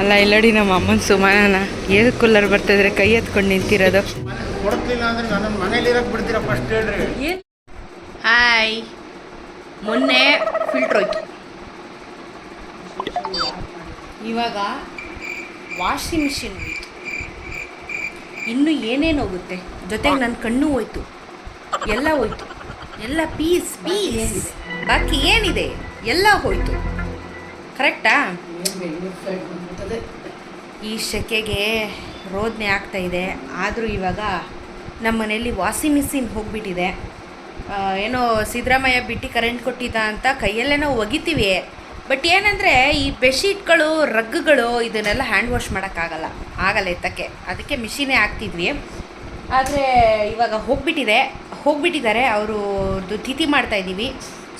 ಅಲ್ಲ ಇಲ್ಲಡಿ ನಮ್ಮ ಅಮ್ಮನ ಸುಮಾನ ಏದು ಕೂಲರ್ ಬರ್ತಿದ್ರೆ ಕೈ ಎತ್ಕೊಂಡು ನಿಂತಿರೋದು. ಕೊಡ್ತಿಲ್ಲ ಅಂದ್ರೆ ನನ್ನ ಮನೇಲಿ ಇರಕ್ಕೆ ಬಿಡ್ತೀರಾ ಫಸ್ಟ್ ಹೇಳ್ರಿ. ಹಾಯ್ ಮೊನ್ನೆ ಫಿಲ್ಟರ್ ಹೋಯ್ತು. ಇವಾಗ ವಾಷಿಂಗ್ ಮಿಷಿನ್ ಹೋಯ್ತು. ಇನ್ನು ಏನೇನು ಹೋಗುತ್ತೆ? ಜೊತೆಗೆ ನನ್ನ ಕಣ್ಣು ಹೋಯ್ತು. ಎಲ್ಲ ಹೋಯ್ತು. ಎಲ್ಲ ಪೀಸ್ ಪೀಸ್ ಬಾಕಿ ಏನಿದೆ? ಎಲ್ಲ ಹೋಯ್ತು. ಕರೆಕ್ಟಾ ಈ ಸೆಕೆಗೆ ರೋದನೆ ಇದೆ. ಆದರೂ ಇವಾಗ ನಮ್ಮ ಮನೆಯಲ್ಲಿ ವಾಷಿಂಗ್ ಮಿಷಿನ್ ಹೋಗ್ಬಿಟ್ಟಿದೆ. ಏನೋ ಸಿದ್ದರಾಮಯ್ಯ ಬಿಟ್ಟು ಕರೆಂಟ್ ಕೊಟ್ಟಿದ್ದ ಅಂತ ಕೈಯಲ್ಲೇ ನಾವು ಒಗಿತೀವಿ. ಬಟ್ ಏನಂದರೆ ಈ ಬೆಡ್ಶೀಟ್ಗಳು, ರಗ್ಗುಗಳು ಇದನ್ನೆಲ್ಲ ಹ್ಯಾಂಡ್ ವಾಶ್ ಮಾಡೋಕ್ಕಾಗಲ್ಲ. ಆಗಲ್ಲ ಎತ್ತಕ್ಕೆ. ಅದಕ್ಕೆ ಮಿಷಿನೇ ಹಾಕ್ತಿದ್ವಿ. ಆದರೆ ಇವಾಗ ಹೋಗಿಬಿಟ್ಟಿದೆ. ಹೋಗ್ಬಿಟ್ಟಿದ್ದಾರೆ. ಅವರು ತಿಥಿ ಮಾಡ್ತಾ ಇದ್ದೀವಿ.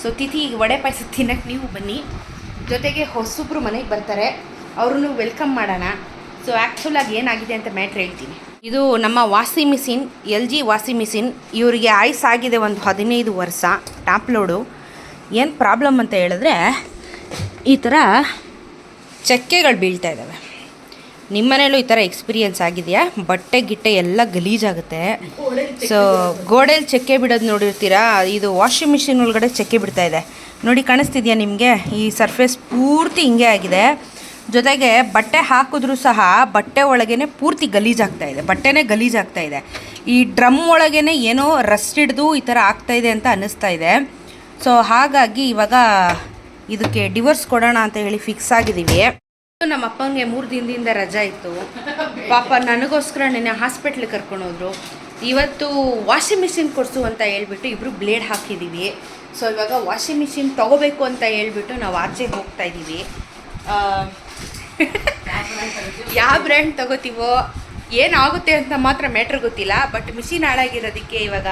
ಸೊ ತಿಥಿ ವಡೆ ಪಾಯಸ ತಿನ್ನಕ್ಕೆ ನೀವು ಬನ್ನಿ. ಜೊತೆಗೆ ಹೊಸಬ್ರು ಮನೆಗೆ ಬರ್ತಾರೆ. ಅವ್ರನ್ನು ವೆಲ್ಕಮ್ ಮಾಡೋಣ. ಸೊ ಆ್ಯಕ್ಚುಲಾಗಿ ಏನಾಗಿದೆ ಅಂತ ಮ್ಯಾಟ್ರ್ ಹೇಳ್ತೀನಿ. ಇದು ನಮ್ಮ ವಾಸಿ ಮಿಷಿನ್, ಎಲ್ ಜಿ ವಾಸಿ ಮಿಷಿನ್. ಇವರಿಗೆ ಆಯ್ಸ್ ಆಗಿದೆ ಒಂದು ಹದಿನೈದು ವರ್ಷ, ಟಾಪ್ ಲೋಡು. ಏನು ಪ್ರಾಬ್ಲಮ್ ಅಂತ ಹೇಳಿದ್ರೆ, ಈ ಥರ ಚಕ್ಕೆಗಳು ಬೀಳ್ತಾ ಇದ್ದಾವೆ. ನಿಮ್ಮ ಮನೇಲೂ ಈ ಥರ ಎಕ್ಸ್ಪೀರಿಯನ್ಸ್ ಆಗಿದೆಯಾ? ಬಟ್ಟೆ, ಗಿಟ್ಟೆ ಎಲ್ಲ ಗಲೀಜಾಗುತ್ತೆ. ಸೊ ಗೋಡೆಯಲ್ಲಿ ಚಕ್ಕೆ ಬಿಡೋದು ನೋಡಿರ್ತೀರಾ? ಇದು ವಾಷಿಂಗ್ ಮಿಷಿನ್ ಒಳಗಡೆ ಚಕ್ಕೆ ಬಿಡ್ತಾ ಇದೆ. ನೋಡಿ, ಕಾಣಿಸ್ತಿದ್ಯಾ ನಿಮಗೆ? ಈ ಸರ್ಫೇಸ್ ಪೂರ್ತಿ ಹಿಂಗೆ ಆಗಿದೆ. ಜೊತೆಗೆ ಬಟ್ಟೆ ಹಾಕಿದ್ರೂ ಸಹ ಬಟ್ಟೆ ಒಳಗೇ ಪೂರ್ತಿ ಗಲೀಜಾಗ್ತಾ ಇದೆ. ಬಟ್ಟೆನೇ ಗಲೀಜಾಗ್ತಾ ಇದೆ. ಈ ಡ್ರಮ್ ಒಳಗೇ ಏನೋ ರಸ್ಟ್ ಹಿಡ್ದು ಈ ಥರ ಇದೆ ಅಂತ ಅನ್ನಿಸ್ತಾ ಇದೆ. ಸೊ, ಹಾಗಾಗಿ ಇವಾಗ ಇದಕ್ಕೆ ಡಿವೋರ್ಸ್ ಕೊಡೋಣ ಅಂತ ಹೇಳಿ ಫಿಕ್ಸ್ ಆಗಿದ್ದೀವಿ. ನಮ್ಮ ಅಪ್ಪನಿಗೆ ಮೂರು ದಿನದಿಂದ ರಜಾ ಇತ್ತು. ಪಾಪ ನನಗೋಸ್ಕರ ನೆನ್ನೆ ಹಾಸ್ಪಿಟ್ಲಿಗೆ ಕರ್ಕೊಂಡು ಹೋದ್ರು. ಇವತ್ತು ವಾಷಿಂಗ್ ಮಿಷಿನ್ ಕೊಡಿಸು ಅಂತ ಹೇಳ್ಬಿಟ್ಟು ಇಬ್ಬರು ಬ್ಲೇಡ್ ಹಾಕಿದ್ದೀವಿ. ಸೊ, ಇವಾಗ ವಾಷಿಂಗ್ ಮಿಷಿನ್ ತೊಗೋಬೇಕು ಅಂತ ಹೇಳ್ಬಿಟ್ಟು ನಾವು ಆಚೆ ಹೋಗ್ತಾ ಇದ್ದೀವಿ. ಯಾವ ಬ್ರ್ಯಾಂಡ್ ತಗೋತೀವೋ ಏನಾಗುತ್ತೆ ಅಂತ ಮಾತ್ರ ಮ್ಯಾಟ್ರ್ ಗೊತ್ತಿಲ್ಲ ಬಟ್ ಮಿಷಿನ್ ಹಾಳಾಗಿರೋದಕ್ಕೆ ಇವಾಗ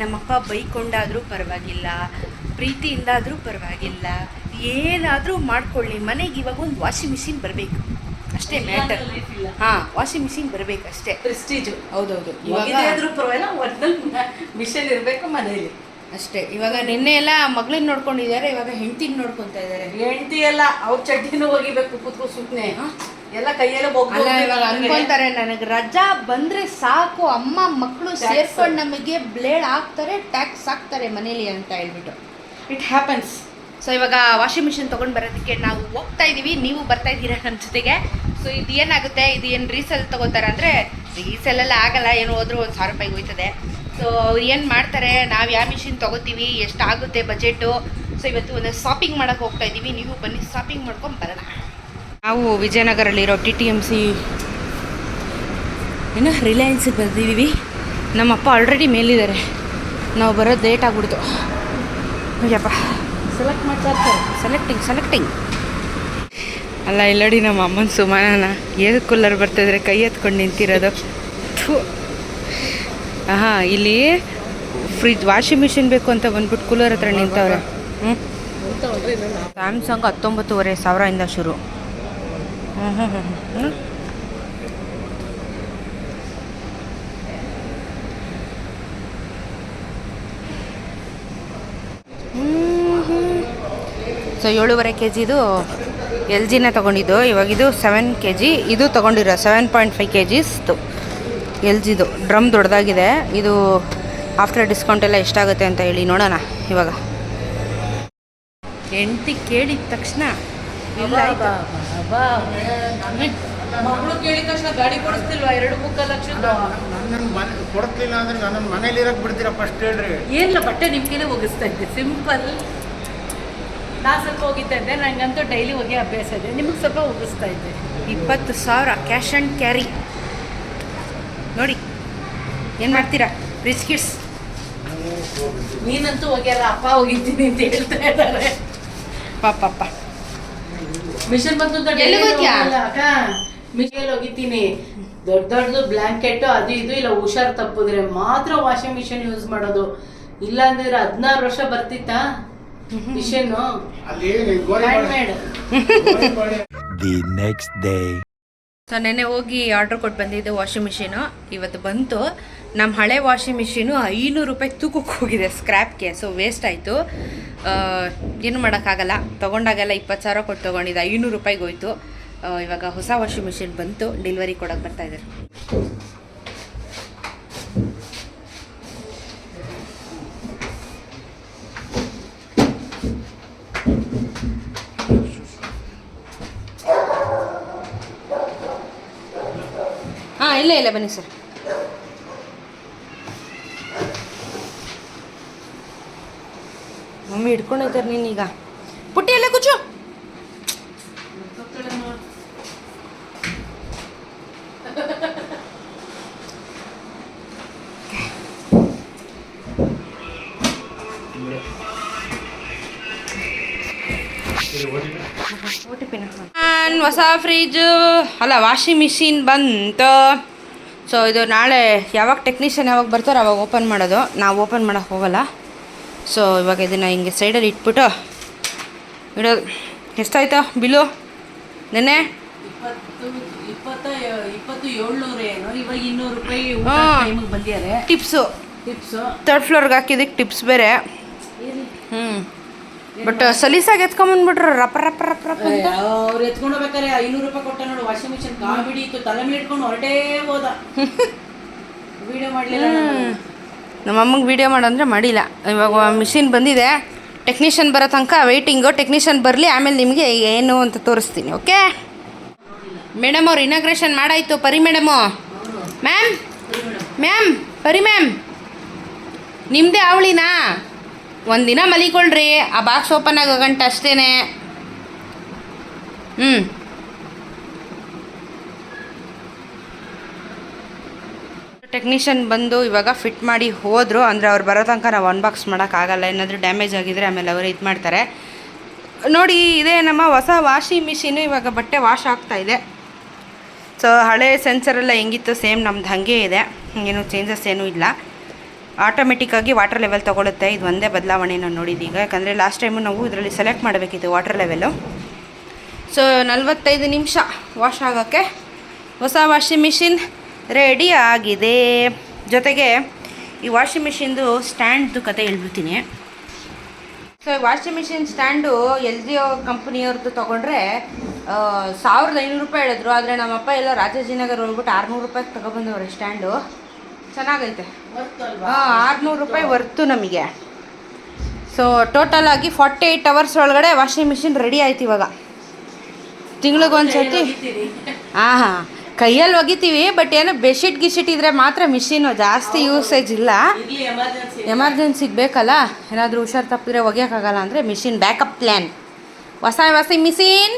ನಮ್ಮಪ್ಪ ಬೈಕೊಂಡಾದರೂ ಪರವಾಗಿಲ್ಲ ಪ್ರೀತಿಯಿಂದಾದರೂ ಪರವಾಗಿಲ್ಲ ಏನಾದರೂ ಮಾಡ್ಕೊಳ್ಳಿ ಮನೆಗೆ ಇವಾಗ ಒಂದು ವಾಷಿಂಗ್ ಮಿಷಿನ್ ಬರಬೇಕು. ಅಷ್ಟೇ ಮ್ಯಾಟರ್ ಹಾಂ ವಾಷಿಂಗ್ ಮಿಷಿನ್ ಬರಬೇಕು ಅಷ್ಟೇ ಪ್ರೆಸ್ಟೀಜು ಹೌದೌದು ಇವಾಗ ಮಿಷನ್ ಇರಬೇಕು ಮನೆಯಲ್ಲಿ. ಅಷ್ಟೇ. ಇವಾಗ ನಿನ್ನೆ ಎಲ್ಲ ಮಗಳನ್ನ ನೋಡ್ಕೊಂಡಿದ್ದಾರೆ ಇವಾಗ ಹೆಂಡತಿನ ನೋಡ್ಕೊತಾ ಇದ್ದಾರೆ. ಹೆಂಡತಿ ಎಲ್ಲ ಅವ್ರ ಚಡ್ಡಿನೂ ಹೋಗಿಬೇಕು ಕೂತ್ಕೊ ಸುಮ್ಮನೆ ಎಲ್ಲ ಕೈಯಲ್ಲೇ ಅಲ್ಲ ಇವಾಗ ಅನ್ಕೊಂತಾರೆ ನನಗೆ ರಜಾ ಬಂದ್ರೆ ಸಾಕು ಅಮ್ಮ ಮಕ್ಕಳು. ಸೇರ್ಕೊಂಡು ನಮಗೆ ಬ್ಲೇಡ್ ಹಾಕ್ತಾರೆ ಟ್ಯಾಕ್ಸ್ ಹಾಕ್ತಾರೆ ಮನೇಲಿ ಅಂತ ಹೇಳ್ಬಿಟ್ಟು. ಇಟ್ ಹ್ಯಾಪನ್ಸ್ ಸೊ ಇವಾಗ ವಾಷಿಂಗ್ ಮಿಷಿನ್ ತೊಗೊಂಡು ಬರೋದಕ್ಕೆ ನಾವು ಹೋಗ್ತಾ ಇದ್ದೀವಿ ನೀವು ಬರ್ತಾ ಇದ್ದೀರಾ ನಮ್ಮ ಜೊತೆಗೆ. ಸೊ ಇದು ಏನಾಗುತ್ತೆ ಇದು ಏನು ರೀಸೆಲ್ ತೊಗೋತಾರೆ ಅಂದರೆ ರೀಸೆಲ್ ಎಲ್ಲ ಆಗಲ್ಲ ಏನು ಹೋದ್ರೂ ಒಂದು ಸಾವಿರ ರೂಪಾಯಿಗೆ ಹೋಯ್ತದೆ. ಸೊ ಅವ್ರು ಏನು ಮಾಡ್ತಾರೆ? ನಾವು ಯಾವ ಮಿಷಿನ್ ತೊಗೋತೀವಿ? ಎಷ್ಟಾಗುತ್ತೆ ಬಜೆಟು ಸೊ ಇವತ್ತು ಒಂದು ಶಾಪಿಂಗ್ ಮಾಡೋಕ್ಕೆ ಹೋಗ್ತಾ ಇದ್ದೀವಿ ನೀವು ಬನ್ನಿ ಶಾಪಿಂಗ್ ಮಾಡ್ಕೊಂಡು ಬರೋಣ. ನಾವು ವಿಜಯನಗರಲ್ಲಿರೋ ಟಿ ಟಿ ಎಂ ಸಿ ಏನು ರಿಲಯನ್ಸಿಗೆ ಬಂದಿದ್ದೀವಿ ನಮ್ಮಪ್ಪ ಆಲ್ರೆಡಿ ಮೇಲಿದ್ದಾರೆ. ನಾವು ಬರೋದು ಲೇಟ್ ಆಗ್ಬಿಡ್ತು. ಅಯ್ಯಪ್ಪ. ಸೆಲೆಕ್ಟ್ ಮಾಡ್ತಾ ಇರ್ತಾರೆ. ಸೆಲೆಕ್ಟಿಂಗ್ ಸೆಲೆಕ್ಟಿಂಗ್ ಅಲ್ಲ ಇಲ್ಲಡಿ ನಮ್ಮ ಅಮ್ಮನ ಸುಮಾನ ಏದು ಕೂಲರ್ ಬರ್ತಿದ್ರೆ ಕೈ ಎತ್ಕೊಂಡು ನಿಂತಿರೋದು. ಥು. ಹಾಂ ಇಲ್ಲಿ ಫ್ರಿಜ್ ವಾಷಿಂಗ್ ಮಿಷಿನ್ ಬೇಕು ಅಂತ ಬಂದ್ಬಿಟ್ಟು ಕೂಲರ್ ಹತ್ರ ನಿಂತವ್ರೆ. ಹ್ಞೂ ಸ್ಯಾಮ್ಸಂಗ್ ಹತ್ತೊಂಬತ್ತುವರೆ ಸಾವಿರದಿಂದ ಶುರು. ಹ್ಞೂ ಹ್ಞೂ ಹ್ಞೂ ಸೊ ಏಳುವರೆ ಕೆ ಜಿದು ಎಲ್ ಜಿನ ತೊಗೊಂಡಿದ್ದು. ಇವಾಗಿದು ಸೆವೆನ್ ಕೆ ಜಿ ಇದು ತೊಗೊಂಡಿರೋ ಸೆವೆನ್ ಪಾಯಿಂಟ್ ಫೈವ್ ಕೆ ಜಿಸ್ದು ಎಲ್ ಜಿದು ಡ್ರಮ್ ದೊಡ್ಡದಾಗಿದೆ. ಇದು ಆಫ್ಟರ್ ಡಿಸ್ಕೌಂಟ್ ಎಲ್ಲ ಎಷ್ಟಾಗುತ್ತೆ ಅಂತ ಹೇಳಿ ನೋಡೋಣ ಇವಾಗ. ಹೆಂಡತಿ ಕೇಳಿದ ತಕ್ಷಣ ಇಲ್ಲ ಆಯ್ತು. ಮಗಳು ಕೇಳಿದ ತಕ್ಷಣ ಗಾಡಿ ಕೊಡಿಸ್ತಿಲ್ವಾ? ಎರಡು ಮುಕ್ಕಾಲು ಲಕ್ಷದ ನನ್ನ ಕೊಡ್ತಿಲ್ಲ ಅಂದ್ರೆ ನನ್ನ ಮನೇಲಿ ಇರಕ್ ಬಿಡ್ತೀರಾ ಫಸ್ಟ್ ಹೇಳ್ರಿ. ಏನಿಲ್ಲ ಬಟ್ಟೆ ನಿಮ್ಗೆನೆ ಒಗಿಸ್ತಾ ಇದ್ದೆ. ಸಿಂಪಲ್ ನಾ ಸ್ವಲ್ಪ ಒಗಿತಾ ಇದ್ದೆ. ನಂಗಂತೂ ಡೈಲಿ ಹೋಗಿ ಅಭ್ಯಾಸ ಇದೆ. ನಿಮಗೆ ಸ್ವಲ್ಪ ಒಗಿಸ್ತಾ ಇದ್ದೆ. ಇಪ್ಪತ್ತು ಸಾವಿರ ಕ್ಯಾಶ್ ಆ್ಯಂಡ್ ಕ್ಯಾರಿ ನೋಡಿ ಏನು ಮಾಡ್ತೀರಾ? ರಿಚ್ ಕಿಡ್ಸ್ ನೀನಂತೂ ಹೋಗ್ಯಾರ ಅಪ್ಪ ಹೋಗಿದ್ದೀನಿ ಅಂತ ಹೇಳ್ತಾ ಇದ್ದಾರೆ. ಪಾಪಪ್ಪ ಮಿಷನ್ ಬಂತು ಮಿಷನ್ ಹೋಗಿದ್ದೀನಿ. ದೊಡ್ಡ ದೊಡ್ಡದು ಬ್ಲಾಂಕೆಟ್ ಅದು ಇದು ಇಲ್ಲ ಹುಷಾರ್ ತಪ್ಪಿದ್ರೆ ಮಾತ್ರ ವಾಷಿಂಗ್ ಮಿಷನ್ ಯೂಸ್ ಮಾಡೋದು. ಇಲ್ಲ ಅಂದ್ರೆ ಹದಿನಾರು ವರ್ಷ ಬರ್ತಿತ್ತಾ ಮಿಷನ್ ಅಲ್ಲಿ ಗೋರಿ hand made. The next day. So ನೆನ್ನೆ ಹೋಗಿ ಆರ್ಡ್ರ್ ಕೊಟ್ಟು ಬಂದಿದ್ದೆ ವಾಷಿಂಗ್ ಮಿಷಿನು ಇವತ್ತು ಬಂತು. ನಮ್ಮ ಹಳೆ ವಾಷಿಂಗ್ ಮಿಷಿನು ಐನೂರು ರೂಪಾಯಿ ತೂಕಕ್ಕೆ ಹೋಗಿದೆ ಸ್ಕ್ರ್ಯಾಪ್ಗೆ ಸೊ ವೇಸ್ಟ್ ಆಯಿತು. ಏನು ಮಾಡೋಕ್ಕಾಗಲ್ಲ. ತೊಗೊಂಡಾಗೆಲ್ಲ ಇಪ್ಪತ್ತು ಸಾವಿರ ಕೊಟ್ಟು ತೊಗೊಂಡಿದ್ದೆ. ಐನೂರು ರೂಪಾಯಿಗೆ ಹೋಯ್ತು. ಇವಾಗ ಹೊಸ ವಾಷಿಂಗ್ ಮಿಷಿನ್ ಬಂತು. ಡೆಲಿವರಿ ಕೊಡೋಕೆ ಬರ್ತಾ ಇದ್ದಾರೆ ಹಾಂ ಇಲ್ಲೇ ಇಲ್ಲ, ಬನ್ನಿ ಸರ್. ಮಮ್ಮಿ ಹಿಡ್ಕೊಂಡೋಯ್ತಾರೆ ನೀನೀಗ ಪುಟ್ಟಿ ಎಲ್ಲ ಕೂಚು ನಾನು ಹೊಸ ಫ್ರಿಜ್ ಅಲ್ಲ ವಾಷಿಂಗ್ ಮಿಷಿನ್ ಬಂತು. ಸೊ ಇದು ನಾಳೆ ಯಾವಾಗ ಟೆಕ್ನಿಷಿಯನ್ ಯಾವಾಗ ಬರ್ತಾರೋ ಅವಾಗ ಓಪನ್ ಮಾಡೋದು. ನಾವು ಓಪನ್ ಮಾಡೋಕೆ ಹೋಗಲ್ಲ. ಸೊ ಇವಾಗ ಇದನ್ನು ಹಿಂಗೆ ಸೈಡಲ್ಲಿ ಇಟ್ಬಿಟ್ಟು ಇಡೋದು ಎಷ್ಟಾಯ್ತು ಬಿಲ್ಲು? ಬಂದಿದ್ದಾರೆ. ಟಿಪ್ಸು ಟಿಪ್ಸು ತರ್ಡ್ ಫ್ಲೋರ್ಗೆ ಹಾಕಿದಕ್ಕೆ ಟಿಪ್ಸ್ ಬೇರೆ. ಹ್ಞೂ ಬಟ್ ಸಲೀಸಾಗಿ ಎತ್ಕೊಂಬಂದ್ಬಿಟ್ರು ರಪ ರಪ ರಪ ರಪ ಅಂತ. ಅವ್ರು ಎತ್ಕೊಂಡು ಹೋಗ್ಬೇಕಾರೆ ಐನೂರು ರೂಪಾಯಿ ಕೊಟ್ಟ ನೋಡು ವಾಷಿಂಗ್ ಮಿಷಿನ್ ಕಾಮಿಡಿ ಇತ್ತು ತಲೆ ಮೇಲೆ ಇಟ್ಕೊಂಡು ಹೊರಟೇ ಹೋದ. ವಿಡಿಯೋ ಮಾಡ್ಲಿಲ್ಲ ನಾನು. ನಮ್ಮ ಅಮ್ಮಗೆ ವಿಡಿಯೋ ಮಾಡಂದ್ರೆ ಮಾಡಿಲ್ಲ. ಇವಾಗ ಮಿಷಿನ್ ಬಂದಿದೆ ಟೆಕ್ನಿಷಿಯನ್ ಬರೋ ತನಕ ವೆಯ್ಟಿಂಗು ಟೆಕ್ನಿಷಿಯನ್ ಬರಲಿ ಆಮೇಲೆ ನಿಮಗೆ ಏನು ಅಂತ ತೋರಿಸ್ತೀನಿ ಓಕೆ ಮೇಡಮ್ ಅವ್ರು inauguration ಮಾಡಾಯಿತು Pari madam ma'am ma'am Pari ma'am ನಿಮ್ಮದೇ ಅವಳಿನಾ? ಒಂದಿನ ಮಲಿಕೊಳ್ರಿ. ಆ ಬಾಕ್ಸ್ ಓಪನ್ ಆಗೋ ಗಂಟೆ ಅಷ್ಟೇ ಹ್ಞೂ ಟೆಕ್ನಿಷಿಯನ್ ಬಂದು ಇವಾಗ ಫಿಟ್ ಮಾಡಿ ಹೋದರು. ಅಂದರೆ ಅವ್ರು ಬರೋ ತನಕ ನಾವು ಅನ್ಬಾಕ್ಸ್ ಮಾಡೋಕ್ಕಾಗಲ್ಲ ಏನಾದರೂ ಡ್ಯಾಮೇಜ್ ಆಗಿದ್ರೆ ಆಮೇಲೆ ಅವರು ಇದು ಮಾಡ್ತಾರೆ. ನೋಡಿ, ಇದೇ ನಮ್ಮ ಹೊಸ ವಾಷಿಂಗ್ ಮಿಷಿನು ಇವಾಗ ಬಟ್ಟೆ ವಾಶ್ ಆಗ್ತಾ ಇದೆ. ಸೊ ಹಳೆ ಸೆನ್ಸರೆಲ್ಲ ಹೆಂಗಿತ್ತು ಸೇಮ್ ನಮ್ದು ಹಾಗೆ ಇದೆ. ಏನು ಚೇಂಜಸ್ ಏನೂ ಇಲ್ಲ. ಆಟೋಮೆಟಿಕ್ಕಾಗಿ ವಾಟರ್ ಲೆವೆಲ್ ತೊಗೊಳುತ್ತೆ. ಇದು ಒಂದೇ ಬದಲಾವಣೆ ನಾನು ನೋಡಿದ್ದೀಗ ಯಾಕಂದರೆ ಲಾಸ್ಟ್ ಟೈಮು ನಾವು ಇದರಲ್ಲಿ ಸೆಲೆಕ್ಟ್ ಮಾಡಬೇಕಿತ್ತು ವಾಟರ್ ಲೆವೆಲು ಸೊ ನಲ್ವತ್ತೈದು ನಿಮಿಷ ವಾಶ್ ಆಗೋಕ್ಕೆ ಹೊಸ ವಾಷಿಂಗ್ ಮಿಷಿನ್ ರೆಡಿ ಆಗಿದೆ. ಜೊತೆಗೆ ಈ ವಾಷಿಂಗ್ ಮಿಷಿನ್ದು ಸ್ಟ್ಯಾಂಡ್ದು ಕತೆ ಹೇಳ್ಬಿಡ್ತೀನಿ. So washing machine stand L G ಕಂಪ್ನಿಯವ್ರದ್ದು ತೊಗೊಂಡ್ರೆ ಸಾವಿರದ ಐನೂರು ರೂಪಾಯಿ ಹೇಳಿದ್ರು. ಆದರೆ ನಮ್ಮಪ್ಪ ಎಲ್ಲ ರಾಜಾಜಿನಗರ್ ಹೋಗ್ಬಿಟ್ಟು ಆರುನೂರು ರೂಪಾಯಿಗೆ ತೊಗೊಬಂದವ್ರೆ ಸ್ಟ್ಯಾಂಡು ಚೆನ್ನಾಗೈತೆ? ಹಾಂ ಆರುನೂರು ರೂಪಾಯಿ ವರ್ತು ನಮಗೆ. ಸೊ ಟೋಟಲ್ ಆಗಿ ಫಾರ್ಟಿ ಏಯ್ಟ್ ಅವರ್ಸ್ ಒಳಗಡೆ ವಾಷಿಂಗ್ ಮಿಷಿನ್ ರೆಡಿ ಆಯ್ತು ಇವಾಗ. ತಿಂಗಳಿಗೊಂದು ಸತಿ ತೆಗಿತೀರಿ. ಹಾಂ ಹಾಂ. ಕೈಯಲ್ಲಿ ಒಗಿತೀವಿ ಬಟ್ ಏನೋ ಬೆಡ್ಶೀಟ್ ಗಿಶೀಟ್ ಇದ್ರೆ ಮಾತ್ರ ಮಿಷಿನು ಜಾಸ್ತಿ ಯೂಸೇಜ್ ಇಲ್ಲ. ಎಮರ್ಜೆನ್ಸಿಗೆ ಬೇಕಲ್ಲ? ಏನಾದರೂ ಹುಷಾರು ತಪ್ಪಿದ್ರೆ ಒಗೆಯೋಕ್ಕಾಗಲ್ಲ ಅಂದರೆ ಮಿಷಿನ್ ಬ್ಯಾಕಪ್ ಪ್ಲ್ಯಾನ್ ಹೊಸ ಹೊಸ ಮಿಷಿನ್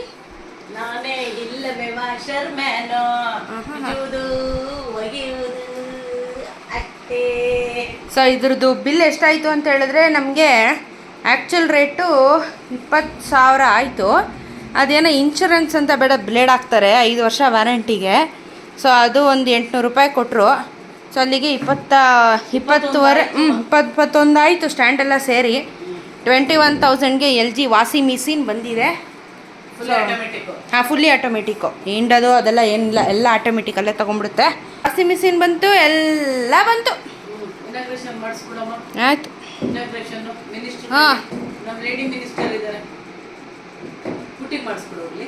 ಸೊ ಇದ್ರದ್ದು ಬಿಲ್ ಎಷ್ಟಾಯಿತು ಅಂತ ಹೇಳಿದ್ರೆ ನಮಗೆ ಆ್ಯಕ್ಚುಲ್ ರೇಟು ಇಪ್ಪತ್ತು ಸಾವಿರ ಆಯಿತು. ಅದೇನೋ ಇನ್ಶೂರೆನ್ಸ್ ಅಂತ ಬೇಡ ಬ್ಲೇಡ್ ಹಾಕ್ತಾರೆ ಐದು ವರ್ಷ ವ್ಯಾರಂಟಿಗೆ ಸೊ ಅದು ಒಂದು ಎಂಟುನೂರು ರೂಪಾಯಿ ಕೊಟ್ಟರು ಸೊ ಅಲ್ಲಿಗೆ ಇಪ್ಪತ್ತ ಇಪ್ಪತ್ತುವರೆ ಹ್ಞೂ ಇಪ್ಪತ್ತು ಇಪ್ಪತ್ತೊಂದು ಆಯಿತು ಸ್ಟ್ಯಾಂಡ್ ಎಲ್ಲ ಸೇರಿ. ಟ್ವೆಂಟಿ ಒನ್ ತೌಸಂಡ್ಗೆ ಎಲ್ ಜಿ ವಾಸಿ ಮಿಷಿನ್ ಬಂದಿದೆ. ಹಾಂ ಫುಲ್ಲಿ ಆಟೋಮೆಟಿಕ್ಕು ಹಿಂಡದು ಅದೆಲ್ಲ ಏನಿಲ್ಲ ಎಲ್ಲ ಆಟೋಮೆಟಿಕ್ ಅಲ್ಲೇ ತೊಗೊಂಡ್ಬಿಡುತ್ತೆ. ವಾಷಿಂಗ್ ಮಿಷಿನ್ ಬಂತು ಎಲ್ಲ ಬಂತು. ಆಯಿತು. ಹಾಂ ಮಿನಿಸ್ಟರ್ ಹಾ. ನಮ್ಮ ಲೇಡಿ ಮಿನಿಸ್ಟರ್ ಇದ್ದಾರೆ. ಪುಟ್ಟಿಂಗ್ ಮಾಡಿಸ್ಕೊಡೋಗ್ಲಿ